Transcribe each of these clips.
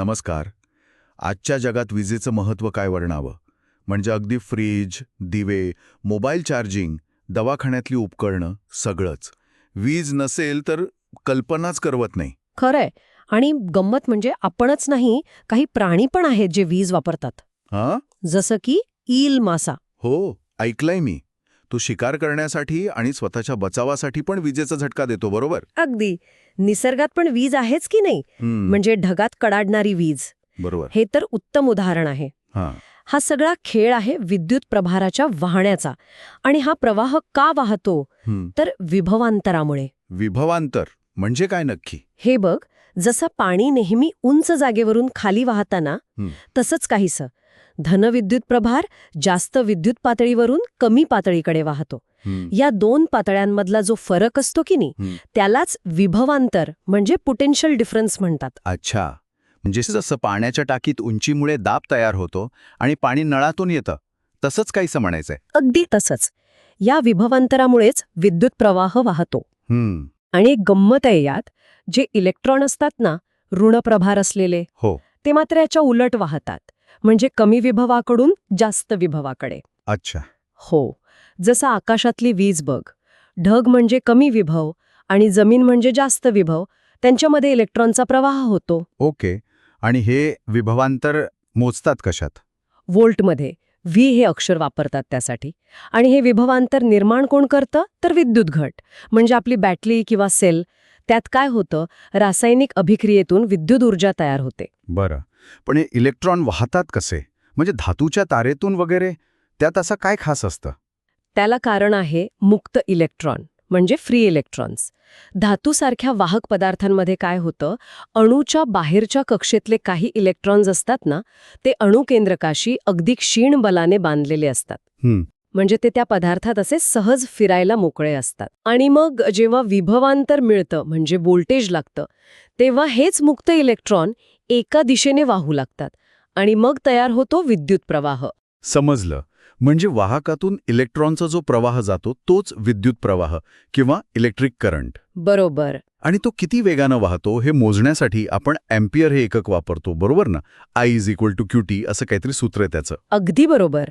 नमस्कार. आजच्या जगात विजेचं महत्त्व काय वर्णावं म्हणजे अगदी फ्रीज दिवे मोबाईल चार्जिंग दवाखान्यातली उपकरणं सगळंच. वीज नसेल तर कल्पनाच करवत नाही. खरंय. आणि गंमत म्हणजे आपणच नाही काही प्राणी पण आहेत जे वीज वापरतात. हां? जसं की ईल मासा. हो ऐकलंय मी. तो शिकार करण्यासाठी आणि स्वतःच्या बचावासाठी पण विजेचा झटका देतो बरोबर? अगदी. निसर्गात पण वीज आहेच की नाही? म्हणजे ढगात कडाडणारी वीज. बरोबर. हे तर उत्तम उदाहरण आहे. हां. सगळा खेळ आहे विद्युत प्रभाराच्या वाहण्याचा. आणि हा प्रवाह का वाहतो? तर विभवांतरामुळे. विभवांतर म्हणजे काय नक्की? हे बघ जसं पाणी नेहमी उंच जागेवरून खाली वाहताना. तसंच काहीसं. धनविद्युत प्रभार जास्त विद्युत पातळीवरून कमी पातळीकडे वाहतो. या दोन पातळ्यांमधला जो फरक असतो की नाही. त्यालाच विभवांतर म्हणजे पोटेन्शियल डिफरन्स म्हणतात. अच्छा. म्हणजे जसं पाण्याच्या टाकीत उंचीमुळे दाब तयार होतो आणि पाणी नळातून येतं तसंच काहीसं म्हणायचंय. अगदी तसंच. या विभवांतरामुळेच विद्युत प्रवाह वाहतो. आणि एक गंमत आहे यात जे इलेक्ट्रॉन असतात ना ऋणप्रभार असलेले हो. ते मात्र याच्या उलट वाहतात. म्हणजे कमी विभवाकडून जास्त विभवाकडे. अच्छा. हो. जसं आकाशातली वीज बघ ढग म्हणजे कमी विभव आणि जमीन म्हणजे जास्त विभव त्यांच्यामध्ये इलेक्ट्रॉनचा प्रवाह होतो. ओके. आणि हे विभवांतर मोजतात कशात? व्होल्टमध्ये. व्ही हे अक्षर वापरतात त्यासाठी. आणि हे विभवांतर निर्माण कोण करतं? तर विद्युत घट. म्हणजे आपली बॅटरी किंवा सेल त्यात काय होतं? रासायनिक अभिक्रियेतून विद्युत ऊर्जा तयार होते. बरं. पण हे इलेक्ट्रॉन वाहतात कसे? म्हणजे धातूच्या तारेतून वगैरे? त्यात असं काय खास असतं? त्याला कारण आहे मुक्त इलेक्ट्रॉन म्हणजे फ्री इलेक्ट्रॉन्स. धातूसारख्या वाहक पदार्थांमध्ये काय होतं? अणूच्या बाहेरच्या कक्षेतले काही इलेक्ट्रॉन्स असतात ना ते अणुकेंद्रकाशी अगदी क्षीण बलाने बांधलेले असतात. म्हणजे ते त्या पदार्थात असे सहज फिरायला मोकळे असतात. आणि मग जेव्हा विभवांतर मिळतं म्हणजे व्होल्टेज लागतं तेव्हा हेच मुक्त इलेक्ट्रॉन एका दिशेने वाहू लागतात आणि मग तयार होतो विद्युत प्रवाह. समजलं. म्हणजे वाहकातून इलेक्ट्रॉनचा जो प्रवाह जातो तोच विद्युत प्रवाह किंवा इलेक्ट्रिक करंट. बरोबर. आणि तो किती वेगानं वाहतो हे मोजण्यासाठी आपण अँपियर हे एकक वापरतो बरोबर ना? I is equal to Q T असं काहीतरी सूत्र आहे त्याचं. अगदी बरोबर.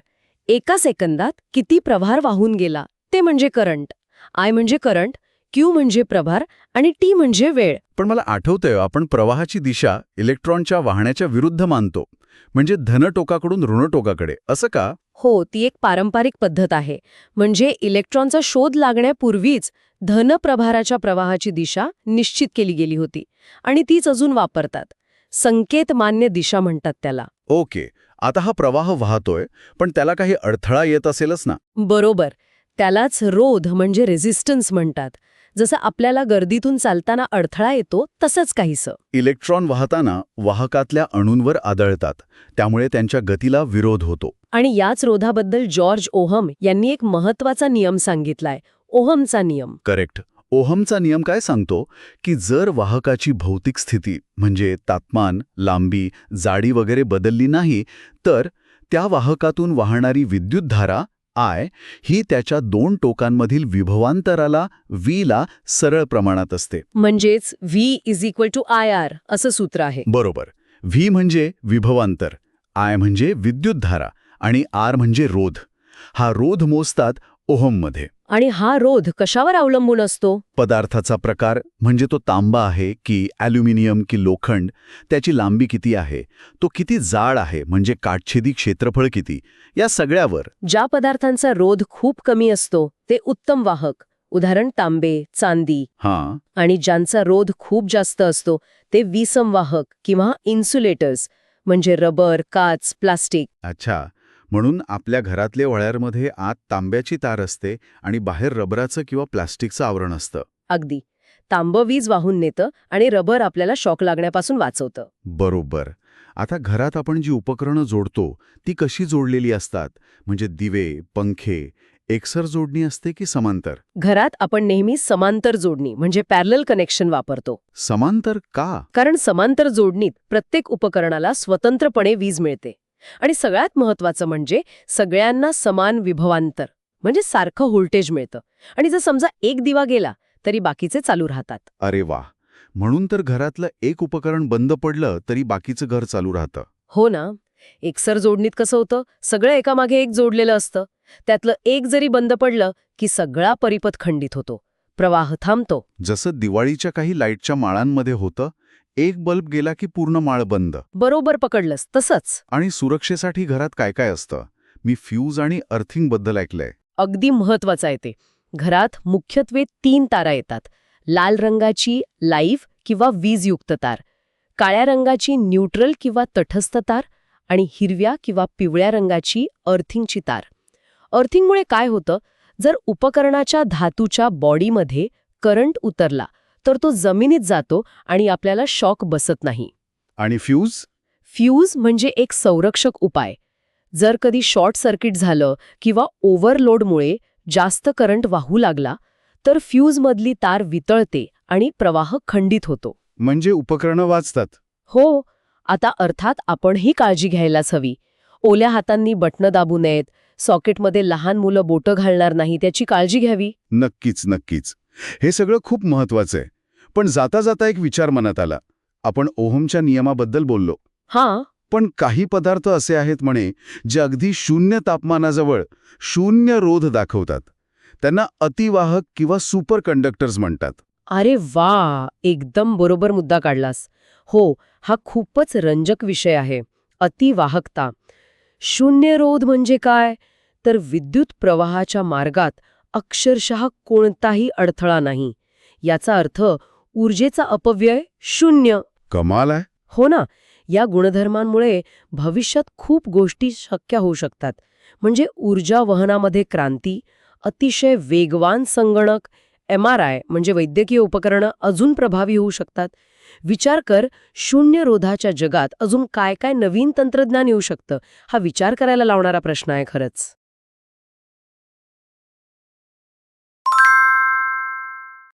एका सेकंदात किती प्रभार वाहून गेला ते म्हणजे करंट. आय म्हणजे करंट क्यू म्हणजे प्रभार आणि टी म्हणजे वेळ. पण मला आठवतंय आपण प्रवाहाची दिशा इलेक्ट्रॉनच्या वाहण्याच्या विरुद्ध मानतो. म्हणजे धनटोकाकडून ऋणटोकाकडे असं का? हो ती एक पारंपरिक पद्धत आहे. म्हणजे इलेक्ट्रॉनचा शोध लागण्यापूर्वीच धनप्रभाराच्या प्रवाहाची दिशा निश्चित केली गेली होती आणि तीच अजून वापरतात. संकेत मान्य दिशा म्हणतात त्याला. ओके. आता हा प्रवाह वाहतोय पण त्याला काही अडथळा येत असेलच ना? बरोबर. त्यालाच रोध म्हणजे रेझिस्टन्स म्हणतात. जसं आपल्याला गर्दीतून चालताना अडथळा येतो तसंच काहीसं. इलेक्ट्रॉन वाहताना वाहकातल्या अणूंवर आदळतात त्यामुळे त्यांच्या गतीला विरोध होतो. आणि याच रोधाबद्दल जॉर्ज ओहम यांनी एक महत्त्वाचा नियम सांगितलाय ओहमचा नियम. करेक्ट. ओहमचा नियम काय सांगतो? की जर वाहकाची भौतिक स्थिती म्हणजे तापमान लांबी जाडी वगैरे बदलली नाही तर त्या वाहकातून वाहणारी विद्युतधारा आय ही त्याच्या दोन टोकांमधील विभवांतराला वीला सरळ प्रमाणात असते. म्हणजेच V is equal to I R असं सूत्र आहे. बरोबर. व्ही म्हणजे विभवांतर आय म्हणजे विद्युतधारा आणि आर म्हणजे रोध. हा रोध मोजतात ओहममध्ये. आणि हा रोध कशावर अवलंबून असतो? पदार्थाचा प्रकार म्हणजे तो तांबा आहे की ॲल्युमिनियम की लोखंड त्याची लांबी किती आहे तो किती जाड आहे म्हणजे काटछेदी क्षेत्रफळ किती या सगळ्यावर. ज्या पदार्थांचा रोध खूप कमी असतो ते उत्तम वाहक उदाहरण तांबे चांदी. हां. आणि ज्यांचा रोध खूप जास्त असतो ते विसम वाहक किंवा इन्सुलेटर्स म्हणजे रबर काच प्लास्टिक. अच्छा. म्हणून आपल्या घरातले वळ्यारमध्ये आत तांब्याची तार असते आणि बाहेर रबराचं किंवा प्लास्टिकचं आवरण असतं. अगदी. तांबं वीज वाहून नेतं आणि रबर आपल्याला शॉक लागण्यापासून वाचवतं. बरोबर. आता घरात आपण जी उपकरणं जोडतो ती कशी जोडलेली असतात? म्हणजे दिवे पंखे एकसर जोडणी असते की समांतर? घरात आपण नेहमी समांतर जोडणी म्हणजे पॅरल कनेक्शन वापरतो. समांतर का? कारण समांतर जोडणीत प्रत्येक उपकरणाला स्वतंत्रपणे वीज मिळते. आणि सगळ्यात महत्वाचं म्हणजे सगळ्यांना समान विभवांतर म्हणजे सारखं व्होल्टेज मिळतं. आणि जर समजा एक दिवा गेला तरी बाकीचे चालू राहतात. अरे वा म्हणून तर घरातलं एक उपकरण बंद पडलं तरी बाकीचं घर चालू राहतं. हो ना. एकसर जोडणीत कसं होतं? सगळं एकामागे एक जोडलेलं असतं. त्यातलं एक जरी बंद पडलं की सगळा परिपथ खंडित होतो. प्रवाह थांबतो. जसं दिवाळीच्या काही लाईटच्या माळांमध्ये होतं एक बल्ब गेला की पूर्ण माळ बंद. बरोबर पकडलंस तसंच. आणि सुरक्षेसाठी घरात काय काय असतं? मी फ्यूज आणि अर्थिंगबद्दल ऐकलंय. अगदी महत्वाचं आहे ते. घरात मुख्यत्वे तीन तारा येतात. लाल रंगाची लाईव्ह किंवा वीजयुक्त तार. काळ्या रंगाची न्यूट्रल किंवा तटस्थ तार आणि हिरव्या किंवा पिवळ्या रंगाची अर्थिंगची तार. अर्थिंगमुळे काय होतं? जर उपकरणाच्या धातूच्या बॉडीमध्ये करंट उतरला तर तो जमिनीत जातो आणि आपल्याला शॉक बसत नाही. आणि फ्यूज? फ्यूज म्हणजे एक संरक्षक उपाय. जर कधी शॉर्ट सर्किट झालं किंवा ओव्हरलोडमुळे जास्त करंट वाहू लागला तर फ्यूजमधली तार वितळते आणि प्रवाह खंडित होतो. म्हणजे उपकरणं वाचतात. हो आता अर्थात आपणही काळजी घ्यायलाच हवी. ओल्या हातांनी बटणं दाबू नयेत सॉकेटमध्ये लहान मुलं बोटं घालणार नाही त्याची काळजी घ्यावी. नक्कीच नक्कीच. हे सगळं खूप महत्वाचं आहे. पण जाता जाता एक विचार मनात आला. आपण ओहमच्या नियमाबद्दल बोललो. हां. पण काही पदार्थ असे आहेत म्हणे जे अगदी शून्य तापमानाजवळ शून्य रोध दाखवतात. त्यांना अतिवाहक किंवा सुपर कंडक्टर्स म्हणतात. अरे वा! एकदम बरोबर मुद्दा काढलास. हो हा खूपच रंजक विषय आहे. अतिवाहकता. शून्यरोध म्हणजे काय? तर विद्युत प्रवाहाच्या मार्गात अक्षरशः कोणताही अडथळा नाही. याचा अर्थ ऊर्जेचा अपव्यय शून्य. कमाल आहे. हो ना या गुणधर्मांमुळे भविष्यात खूप गोष्टी शक्य होऊ शकतात. म्हणजे ऊर्जा वहनामध्ये क्रांती अतिशय वेगवान संगणक एम आर आय म्हणजे वैद्यकीय उपकरणं अजून प्रभावी होऊ शकतात. विचार कर शून्य रोधाच्या जगात अजून काय काय नवीन तंत्रज्ञान येऊ शकतं हा विचार करायला लावणारा प्रश्न आहे खरंच.